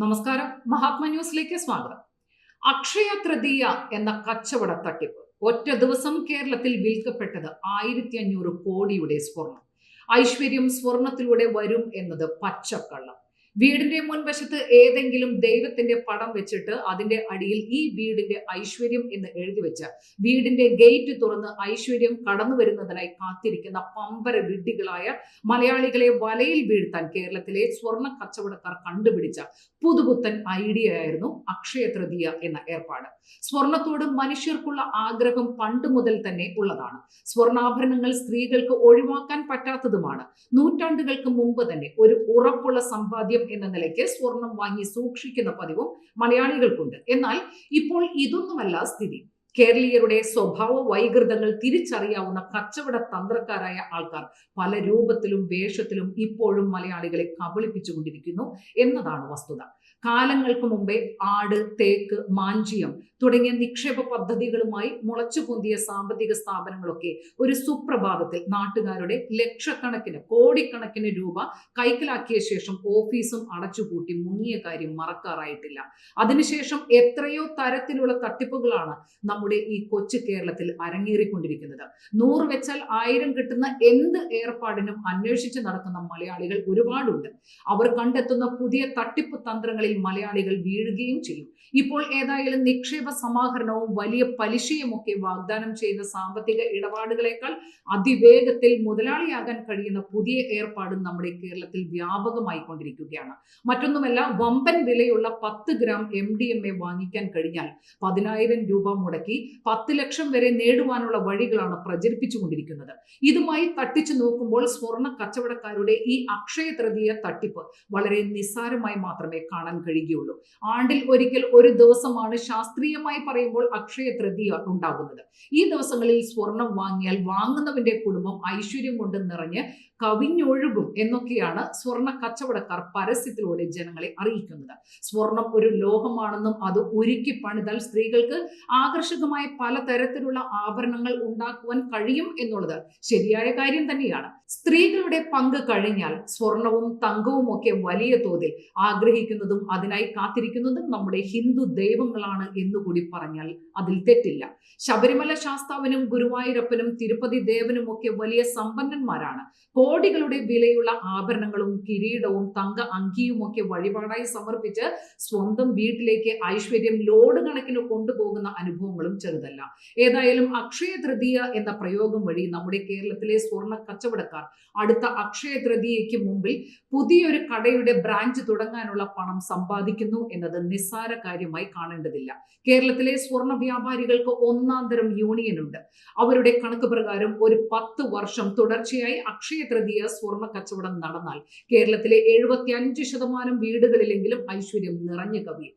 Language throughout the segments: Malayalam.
നമസ്കാരം. മഹാത്മ ന്യൂസിലേക്ക് സ്വാഗതം. അക്ഷയ തൃതീയ എന്ന കച്ചവട തട്ടിപ്പ്. ഒറ്റ ദിവസം കേരളത്തിൽ വിൽക്കപ്പെട്ടത് ആയിരത്തി അഞ്ഞൂറ് കോടിയുടെ സ്വർണം ഐശ്വര്യം സ്വർണത്തിലൂടെ വരും എന്നത് പച്ചക്കള്ളം. വീടിന്റെ മുൻവശത്ത് ഏതെങ്കിലും ദൈവത്തിന്റെ പടം വെച്ചിട്ട് അതിന്റെ അടിയിൽ ഈ വീടിന്റെ ഐശ്വര്യം എന്ന് എഴുതി വെച്ച വീടിന്റെ ഗേറ്റ് തുറന്ന് ഐശ്വര്യം കടന്നു വരുന്നതിനായി കാത്തിരിക്കുന്ന പമ്പര വിഡ്ഢികളായ മലയാളികളെ വലയിൽ വീഴ്ത്താൻ കേരളത്തിലെ സ്വർണ കച്ചവടക്കാർ കണ്ടുപിടിച്ച പുതുപുത്തൻ ഐഡിയ ആയിരുന്നു അക്ഷയ തൃതീയ എന്ന ഏർപ്പാട്. സ്വർണത്തോട് മനുഷ്യർക്കുള്ള ആഗ്രഹം പണ്ട് മുതൽ തന്നെ ഉള്ളതാണ്. സ്വർണാഭരണങ്ങൾ സ്ത്രീകൾക്ക് ഒഴിവാക്കാൻ പറ്റാത്തതുമാണ്. നൂറ്റാണ്ടുകൾക്ക് മുമ്പ് തന്നെ ഒരു ഉറപ്പുള്ള സമ്പാദ്യം എന്ന നിലയ്ക്ക് സ്വർണം വാങ്ങി സൂക്ഷിക്കുന്ന പതിവും മലയാളികൾക്കുണ്ട്. എന്നാൽ ഇപ്പോൾ ഇതൊന്നുമല്ല സ്ഥിതി. കേരളീയരുടെ സ്വഭാവ വൈകൃതങ്ങൾ തിരിച്ചറിയാവുന്ന കച്ചവട തന്ത്രക്കാരായ ആൾക്കാർ പല രൂപത്തിലും വേഷത്തിലും ഇപ്പോഴും മലയാളികളെ കബളിപ്പിച്ചുകൊണ്ടിരിക്കുന്നു എന്നതാണ് വസ്തുത. കാലങ്ങൾക്ക് മുമ്പേ ആട് തേക്ക് മാഞ്ചിയം തുടങ്ങിയ നിക്ഷേപ പദ്ധതികളുമായി മുളച്ചു പൊന്തിയ സാമ്പത്തിക സ്ഥാപനങ്ങളൊക്കെ ഒരു സുപ്രഭാതത്തിൽ നാട്ടുകാരുടെ ലക്ഷക്കണക്കിന് കോടിക്കണക്കിന് രൂപ കൈക്കലാക്കിയ ശേഷം ഓഫീസും അടച്ചുപൂട്ടി മുങ്ങിയ കാര്യം മറക്കാറായിട്ടില്ല. അതിനുശേഷം എത്രയോ തരത്തിലുള്ള തട്ടിപ്പുകളാണ് നമ്മുടെ ഈ കൊച്ചു കേരളത്തിൽ അരങ്ങേറിക്കൊണ്ടിരിക്കുന്നത്. നൂറ് വെച്ചാൽ ആയിരം കിട്ടുന്ന എന്ത് ഏർപ്പാടിനും അന്വേഷിച്ച് നടക്കുന്ന മലയാളികൾ ഒരുപാടുണ്ട്. അവർ കണ്ടെത്തുന്ന പുതിയ തട്ടിപ്പ് തന്ത്രങ്ങളിൽ മലയാളികൾ വീഴുകയും ചെയ്യും. ഇപ്പോൾ ഏതായാലും നിക്ഷേപ സമാഹരണവും വലിയ പലിശയും ഒക്കെ വാഗ്ദാനം ചെയ്യുന്ന സാമ്പത്തിക ഇടപാടുകളെക്കാൾ അതിവേഗത്തിൽ മുതലാളിയാകാൻ കഴിയുന്ന പുതിയ ഏർപ്പാടും നമ്മുടെ കേരളത്തിൽ വ്യാപകമായി കൊണ്ടിരിക്കുകയാണ് മറ്റൊന്നുമല്ല വമ്പൻ വിലയുള്ള പത്ത് gram M D M A വാങ്ങിക്കാൻ കഴിഞ്ഞാൽ പതിനായിരം രൂപ മുടക്കി പത്ത് ലക്ഷം വരെ നേടുവാനുള്ള വഴികളാണ് പ്രചരിപ്പിച്ചുകൊണ്ടിരിക്കുന്നത്. ഇതുമായി തട്ടിച്ചു നോക്കുമ്പോൾ സ്വർണ കച്ചവടക്കാരുടെ ഈ അക്ഷയ തൃതീയ തട്ടിപ്പ് വളരെ നിസ്സാരമായി മാത്രമേ കാണാൻ കഴിയുകയുള്ളൂ. ആണ്ടിൽ ഒരിക്കൽ ഒരു ദിവസമാണ് ശാസ്ത്രീയമായി പറയുമ്പോൾ അക്ഷയ തൃതീയ ഉണ്ടാകുന്നത്. ഈ ദിവസങ്ങളിൽ സ്വർണം വാങ്ങിയാൽ വാങ്ങുന്നവന്റെ കുടുംബം ഐശ്വര്യം കൊണ്ട് നിറഞ്ഞ് കവിഞ്ഞൊഴുകും എന്നൊക്കെയാണ് സ്വർണ കച്ചവടക്കാർ പരസ്യത്തിലൂടെ ജനങ്ങളെ അറിയിക്കുന്നത്. സ്വർണം ഒരു ലോഹമാണെന്നും അത് ഒരുക്കി പണിതാൽ സ്ത്രീകൾക്ക് ആകർഷകമായ പലതരത്തിലുള്ള ആഭരണങ്ങൾ ഉണ്ടാക്കുവാൻ കഴിയും എന്നുള്ളത് ശരിയായ കാര്യം തന്നെയാണ്. സ്ത്രീകളുടെ പങ്ക് കഴിഞ്ഞാൽ സ്വർണവും തങ്കവും ഒക്കെ വലിയ തോതിൽ ആഗ്രഹിക്കുന്നതും അതിനായി കാത്തിരിക്കുന്നതും നമ്മുടെ ഹിന്ദു ദൈവങ്ങളാണ് എന്നുകൂടി പറഞ്ഞാൽ അതിൽ തെറ്റില്ല. ശബരിമല ശാസ്താവിനും ഗുരുവായൂരപ്പനും തിരുപ്പതി ദേവനും ഒക്കെ വലിയ സമ്പന്നന്മാരാണ്. കോടികളുടെ വിലയുള്ള ആഭരണങ്ങളും കിരീടവും തങ്ക അങ്കിയുമൊക്കെ വഴിപാടായി സമർപ്പിച്ച് സ്വന്തം വീട്ടിലേക്ക് ഐശ്വര്യം ലോഡ് കണക്കിന് കൊണ്ടുപോകുന്ന അനുഭവങ്ങളും ചെറുതല്ല. ഏതായാലും അക്ഷയ തൃതീയ എന്ന പ്രയോഗം വഴി നമ്മുടെ കേരളത്തിലെ സ്വർണ കച്ചവടക്കാർ അടുത്ത അക്ഷയ തൃതീയയ്ക്ക് മുമ്പിൽ പുതിയൊരു കടയുടെ ബ്രാഞ്ച് തുടങ്ങാനുള്ള പണം സമ്പാദിക്കുന്നു എന്നത് നിസ്സാര കാര്യമായി കാണേണ്ടതില്ല. കേരളത്തിലെ സ്വർണ വ്യാപാരികൾക്ക് ഒന്നാം തരം യൂണിയൻ ഉണ്ട് അവരുടെ കണക്ക് പ്രകാരം ഒരു പത്ത് വർഷം തുടർച്ചയായി അക്ഷയ തൃതീയ സ്വർണ കച്ചവടം നടന്നാൽ കേരളത്തിലെ എഴുപത്തി അഞ്ച് ശതമാനം വീടുകളിലെങ്കിലും ഐശ്വര്യം നിറഞ്ഞു കവിയും.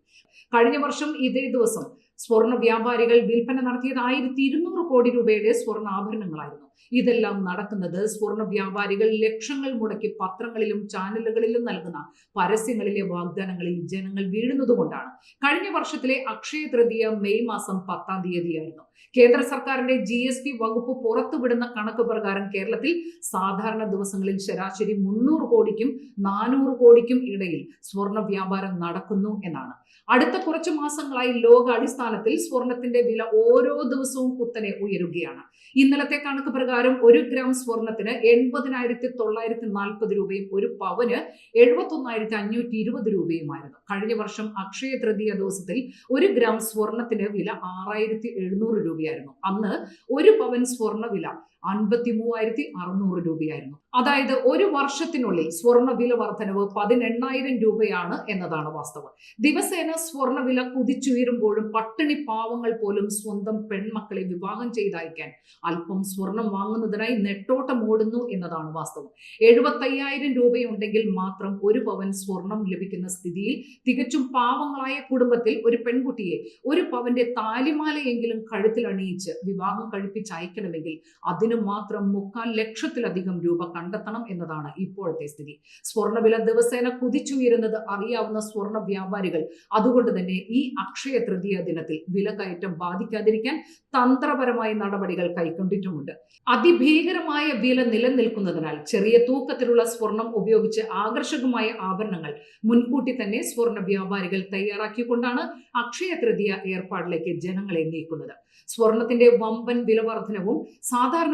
കഴിഞ്ഞ വർഷം ഇതേ ദിവസം സ്വർണ വ്യാപാരികൾ വിൽപ്പന നടത്തിയത് ആയിരത്തി ഇരുന്നൂറ് കോടി രൂപയുടെ സ്വർണ ആഭരണങ്ങളായിരുന്നു ഇതെല്ലാം നടക്കുന്നത് സ്വർണ വ്യാപാരികൾ ലക്ഷങ്ങൾ മുടക്കി പത്രങ്ങളിലും ചാനലുകളിലും നൽകുന്ന പരസ്യങ്ങളിലെ വാഗ്ദാനങ്ങളിൽ ജനങ്ങൾ വീഴുന്നതുകൊണ്ടാണ് കഴിഞ്ഞ വർഷത്തിലെ അക്ഷയ തൃതീയ മെയ് മാസം പത്താം തീയതിയായിരുന്നു. കേന്ദ്ര സർക്കാരിന്റെ ജി എസ് ടി വകുപ്പ് പുറത്തുവിടുന്ന കണക്ക് പ്രകാരം കേരളത്തിൽ സാധാരണ ദിവസങ്ങളിൽ ശരാശരി മുന്നൂറ് കോടിക്കും നാനൂറ് കോടിക്കും ഇടയിൽ സ്വർണ വ്യാപാരം നടക്കുന്നു എന്നാണ്. അടുത്ത കുറച്ച് മാസങ്ങളായി ലോക അടിസ്ഥാനത്തിൽ സ്വർണത്തിന്റെ വില ഓരോ ദിവസവും കുത്തനെ ഉയരുകയാണ്. ഇന്നലത്തെ കണക്ക് പ്രകാരം ഒരു ഗ്രാം സ്വർണത്തിന് എൺപതിനായിരത്തി തൊള്ളായിരത്തി നാൽപ്പത് രൂപയും ഒരു പവന് എഴുപത്തി ഒന്നായിരത്തി അഞ്ഞൂറ്റി ഇരുപത് രൂപയുമായിരുന്നു. കഴിഞ്ഞ വർഷം അക്ഷയ തൃതീയ ദിവസത്തിൽ ഒരു ഗ്രാം സ്വർണത്തിന് വില ആറായിരത്തി എഴുന്നൂറ് രൂപയായിരുന്നു. അന്ന് ഒരു പവൻ സ്വർണ വില അൻപത്തി മൂവായിരത്തി അറുന്നൂറ് രൂപയായിരുന്നു. അതായത് ഒരു വർഷത്തിനുള്ളിൽ സ്വർണ വില വർധനവ് പതിനെണ്ണായിരം രൂപയാണ് എന്നതാണ് വാസ്തവം. ദിവസേന സ്വർണ വില കുതിച്ചുയരുമ്പോഴും പട്ടിണി പാവങ്ങൾ പോലും സ്വന്തം പെൺമക്കളെ വിവാഹം ചെയ്തയക്കാൻ അല്പം സ്വർണം വാങ്ങുന്നതിനായി നെട്ടോട്ടം ഓടുന്നു എന്നതാണ് വാസ്തവം. എഴുപത്തയ്യായിരം രൂപയുണ്ടെങ്കിൽ മാത്രം ഒരു പവൻ സ്വർണം ലഭിക്കുന്ന സ്ഥിതിയിൽ തികച്ചും പാവങ്ങളായ കുടുംബത്തിൽ ഒരു പെൺകുട്ടിയെ ഒരു പവന്റെ താലിമാലയെങ്കിലും കഴുത്തിൽ അണിയിച്ച് വിവാഹം കഴിപ്പിച്ചയക്കണമെങ്കിൽ അതിന് അതിനു മാത്രം മുക്കാൽ ലക്ഷത്തിലധികം രൂപ കണ്ടെത്തണം എന്നതാണ് ഇപ്പോഴത്തെ സ്ഥിതി. സ്വർണവില ദിവസേന കുതിച്ചുയരുന്നത് അറിയാവുന്ന സ്വർണ വ്യാപാരികൾ അതുകൊണ്ട് തന്നെ ഈ അക്ഷയ തൃതീയ ദിനത്തിൽ വിലകയറ്റം ബാധിക്കാതിരിക്കാൻ തന്ത്രപരമായ നടപടികൾ കൈക്കൊണ്ടിട്ടുമുണ്ട്. അതിഭീകരമായ വില നിലനിൽക്കുന്നതിനാൽ ചെറിയ തൂക്കത്തിലുള്ള സ്വർണം ഉപയോഗിച്ച് ആകർഷകമായ ആഭരണങ്ങൾ മുൻകൂട്ടി തന്നെ സ്വർണ വ്യാപാരികൾ തയ്യാറാക്കിക്കൊണ്ടാണ് അക്ഷയ തൃതീയ ഏർപ്പാടിലേക്ക് ജനങ്ങളെ നീക്കുന്നത്. സ്വർണത്തിന്റെ വമ്പൻ വിലവർധനവും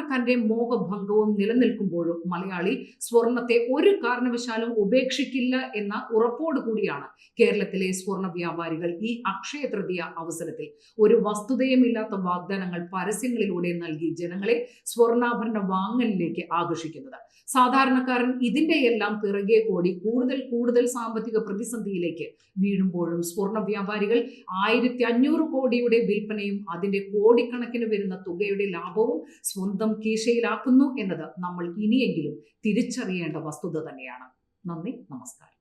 സാധാരണക്കാരന്റെ മോഹഭംഗവും നിലനിൽക്കുമ്പോഴും മലയാളി സ്വർണത്തെ ഒരു കാരണവശാലും ഉപേക്ഷിക്കില്ല എന്ന ഉറപ്പോട് കൂടിയാണ് കേരളത്തിലെ സ്വർണ വ്യാപാരികൾ ഈ അക്ഷയ തൃതീയ അവസരത്തിൽ. ഒരു വസ്തുതയുമില്ലാത്ത വാഗ്ദാനങ്ങൾ പരസ്യങ്ങളിലൂടെ നൽകി ജനങ്ങളെ സ്വർണാഭരണ വാങ്ങലിലേക്ക് ആകർഷിക്കുന്നത്. സാധാരണക്കാരൻ ഇതിന്റെ എല്ലാം പിറകെ ഓടി കൂടുതൽ കൂടുതൽ സാമ്പത്തിക പ്രതിസന്ധിയിലേക്ക് വീഴുമ്പോഴും സ്വർണ വ്യാപാരികൾ ആയിരത്തി അഞ്ഞൂറ് കോടിയുടെ വിൽപ്പനയും അതിന്റെ കോടിക്കണക്കിന് വരുന്ന തുകയുടെ ലാഭവും സ്വന്തം കീശയിലാക്കുന്നു എന്നത് നമ്മൾ ഇനിയെങ്കിലും തിരിച്ചറിയേണ്ട വസ്തുത തന്നെയാണ്. നന്ദി നമസ്കാരം.